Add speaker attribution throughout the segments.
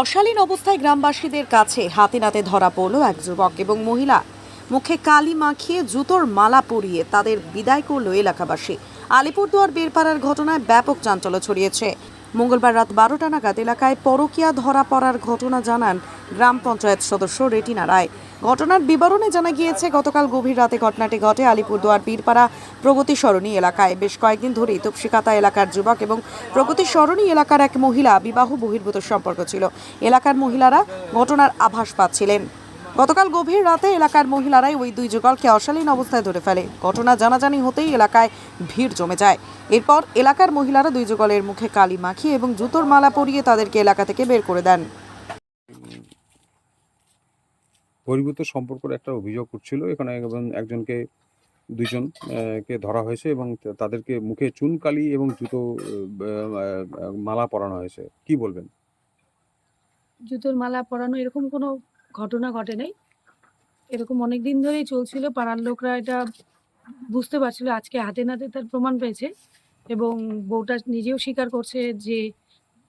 Speaker 1: অশালীন অবস্থায় গ্রামবাসীদের কাছে হাতে নাতে ধরা পড়ল এক যুবক এবং মহিলা। মুখে কালি মাখিয়ে জুতোর মালা পরিয়ে তাদের বিদায় করল এলাকাবাসী। আলিপুরদুয়ার বেরপাড়ার ঘটনায় ব্যাপক চাঞ্চল্য ছড়িয়েছে। মঙ্গলবার রাত বারোটা নাগাদ এলাকায় পরকিয়া ধরা পড়ার ঘটনা জানান গ্রাম পঞ্চায়েত সদস্য রেটিনা রায়। ঘটনার বিবরণে জানা গিয়েছে, গতকাল গভীর রাতে ঘটনাটি ঘটে আলিপুরদুয়ার বীরপাড়া প্রগতি সরণী এলাকায়। বেশ কয়েকদিন ধরেই তপসিকাতা এলাকার যুবক এবং প্রগতি সরণী এলাকার এক মহিলা বিবাহ বহির্ভূত সম্পর্ক ছিল। এলাকার মহিলারা ঘটনার আভাস পাচ্ছিলেন। গতকাল গভীর রাতে এলাকার মহিলারাই ওই দুই যুগলকে অশালীন অবস্থায় ধরে ফেলে। ঘটনা জানাজানি হতেই এলাকায় ভিড় জমে যায়। এরপর এলাকার মহিলারা দুই যুগলের মুখে কালি মাখিয়ে এবং জুতোর মালা পরিয়ে তাদেরকে এলাকা থেকে বের করে দেন।
Speaker 2: বহির্ভূত সম্পর্কের একটা অভিযোগ উঠছিল। এখানে একজনকে, দুইজন কে ধরা হয়েছে এবং তাদেরকে মুখে চুনকালি এবং জুতো মালা পরানো হয়েছে। কি বলবেন?
Speaker 3: জুতোর মালা পরানো এরকম কোনো ঘটনা ঘটে নাই। এরকম অনেক দিন ধরেই চলছিল। পাড়ার লোকরা এটা বুঝতে পারছিল, আজকে হাতে নাতে তার প্রমাণ পেয়েছে এবং বউটা নিজেও স্বীকার করছে যে,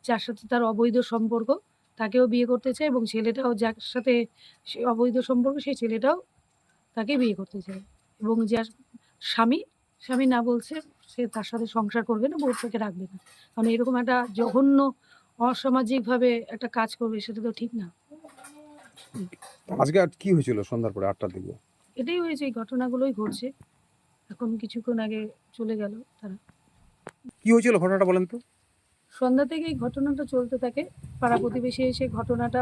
Speaker 3: যার সাথে তার অবৈধ সম্পর্ক। তাকেও বিয়ে করতে চায় এবং ছেলেটাও যার সাথে সে অবৈধ সম্পর্ক সেই ছেলেটাও তাকে বিয়ে করতে চায়। এবং যার স্বামী স্বামী না বলছে সে তার সাথে সংসার করবে না বউ তাকে রাখবে না। কারণ এরকম একটা জঘন্য অসামাজিকভাবে একটা কাজ করবে সেটা তো ঠিক না।
Speaker 2: আজকে আর কি হয়েছিল সন্ধ্যার পরে আটটার দিকে?
Speaker 3: এটাই হয়েছে এই ঘটনাগুলোই ঘটছে। এখন কিছুক্ষণ আগে চলে গেল তারা।
Speaker 2: কি হয়েছিল ঘটনাটা বলেন তো?
Speaker 3: সন্ধ্যা থেকে এই ঘটনাটা চলতে থাকে। পাড়া প্রতিবেশী এসে ঘটনাটা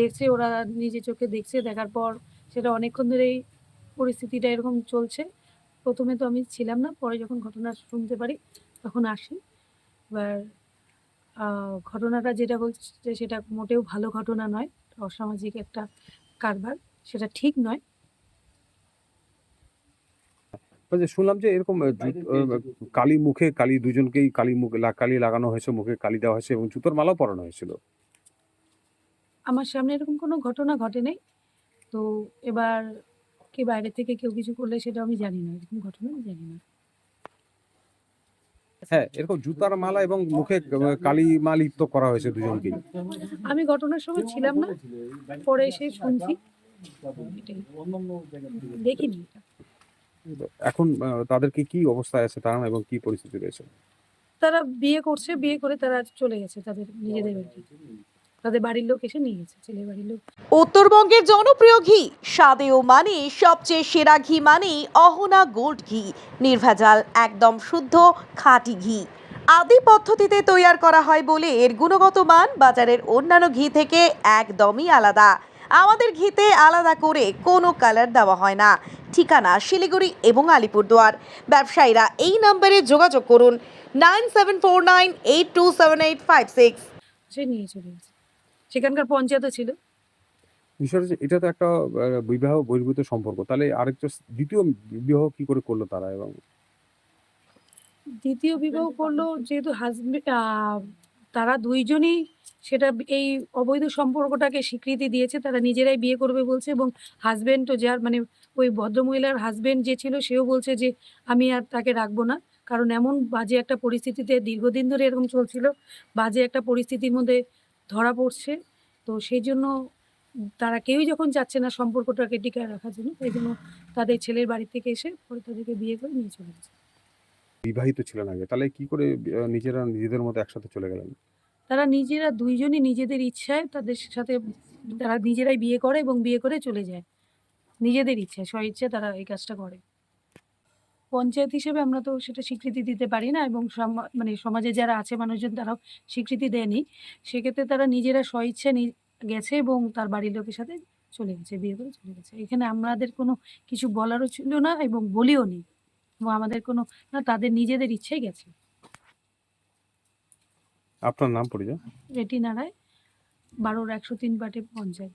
Speaker 3: দেখছে, ওরা নিজে চোখে দেখছে, দেখার পর সেটা অনেকক্ষণ ধরেই পরিস্থিতিটা এরকম চলছে। প্রথমে তো আমি ছিলাম না, পরে যখন ঘটনা শুনতে পারি, তখন আসি। এবার ঘটনাটা যেটা বলছে সেটা মোটেও ভালো ঘটনা নয়, অসামাজিক একটা কারবার, সেটা ঠিক নয়
Speaker 2: বলছি, শুনলাম যে এরকম কালি মুখে কালি দুজনকেই কালি মুখ কালি লাগানো হয়েছে মুখে কালি দেওয়া হয়েছে এবং জুতোর মালাও পরানো হয়েছিল।
Speaker 3: আমার সামনে এরকম কোনো ঘটনা ঘটে নাই। তো এবার কি বাইরে থেকে কেউ কিছু করলে সেটা আমি জানি না এরকম ঘটনা আমি জানি না।
Speaker 2: হ্যাঁ এরকম জুতার মালা এবং মুখে কালি মালিপ্ত করা হয়েছে দুজনকেই।
Speaker 3: আমি ঘটনার সময় ছিলাম না পরে এসে শুনছি। দেখিনি এটা।
Speaker 2: এখন তাদেরকে কি অবস্থায় আছে তারা এবং কি পরিস্থিতি রয়েছে?
Speaker 3: তারা বিয়ে করছে বিয়ে করে তারা চলে গেছে তাদের নিজেদের তাদের বাড়ির লোক এসে নিয়ে গেছে ছেলের বাড়ির লোক।
Speaker 1: উত্তরবঙ্গের জনপ্রিয় ঘি স্বাদে ও মানে সবচেয়ে সেরা ঘি মানে অহনা গোল্ড ঘি। নির্ভেজাল একদম শুদ্ধ খাঁটি ঘি। আদি পদ্ধতিতে তৈয়ার করা হয় বলে এর গুণগত মান বাজারের অন্যান্য ঘি থেকে একদমই আলাদা। আমাদের ঘিতে আলাদা করে কোনো কালার দেওয়া হয় না। ঠিকানা শিলিগুড়ি এবং আলিপুরদুয়ার। ব্যবসায়ীরা এই নম্বরে যোগাযোগ করুন nine seven four nine eight two seven eight five six.
Speaker 3: সে নিয়ে চলে গেছে সেখানকার পঞ্চায়েতও ছিল।
Speaker 2: হচ্ছে, এটা তো একটা আহ, বিবাহ বহির্ভূত সম্পর্ক। তাহলে আরেকটা দ্বিতীয় বিবাহ কি করে করল তারা এবং?
Speaker 3: দ্বিতীয় বিবাহ করল যেহেতু হাজবেন্ড তারা দুইজনই সেটা এই অবৈধ সম্পর্কটাকে স্বীকৃতি দিয়েছে, তারা নিজেরাই বিয়ে করবে বলছে এবং হাজব্যান্ডও যার মানে ওই ভদ্রমহিলার হাজব্যান্ড যে ছিল, সেও বলছে যে আমি আর তাকে রাখব না। কারণ এমন বাজে একটা পরিস্থিতিতে দীর্ঘদিন ধরে এরকম চলছিল, বাজে একটা পরিস্থিতির মধ্যে ধরা পড়ছে। তো সেই জন্য তারা কেউই যখন যাচ্ছে না সম্পর্কটাকে টিকায় রাখার জন্য, সেই জন্য তাদের ছেলের বাড়ি থেকে এসে পরে তাদেরকে বিয়ে করে নিয়ে চলে গেছে।
Speaker 2: বিবাহিত ছিলেন আগে। তাহলে কি করে নিজেরা নিজেদের মতো একসাথে চলে গেলেন?
Speaker 3: তারা নিজেরা দুইজনই নিজেদের ইচ্ছায় তাদের সাথে, তারা নিজেরাই বিয়ে করে এবং বিয়ে করে চলে যায়। নিজেদের ইচ্ছায় স্ব ইচ্ছায় তারা এই কাজটা করে। পঞ্চায়েত হিসেবে আমরা তো সেটা স্বীকৃতি দিতে পারি না এবং মানে সমাজে যারা আছে মানুষজন তারাও স্বীকৃতি দেয়নি। সেক্ষেত্রে তারা নিজেরা স্ব ইচ্ছা গেছে এবং তার বাড়ির লোকের সাথে চলে গেছে, বিয়ে করে চলে গেছে। এখানে আমাদের কোনো কিছু বলারও ছিল না এবং বলিও নি এবং আমাদের কোনো না তাদের নিজেদের ইচ্ছেই গেছে।
Speaker 2: আপনার নাম পরিচয়?
Speaker 3: রেটি নারায় বারোর একশো তিন বাটে পঞ্চায়েত।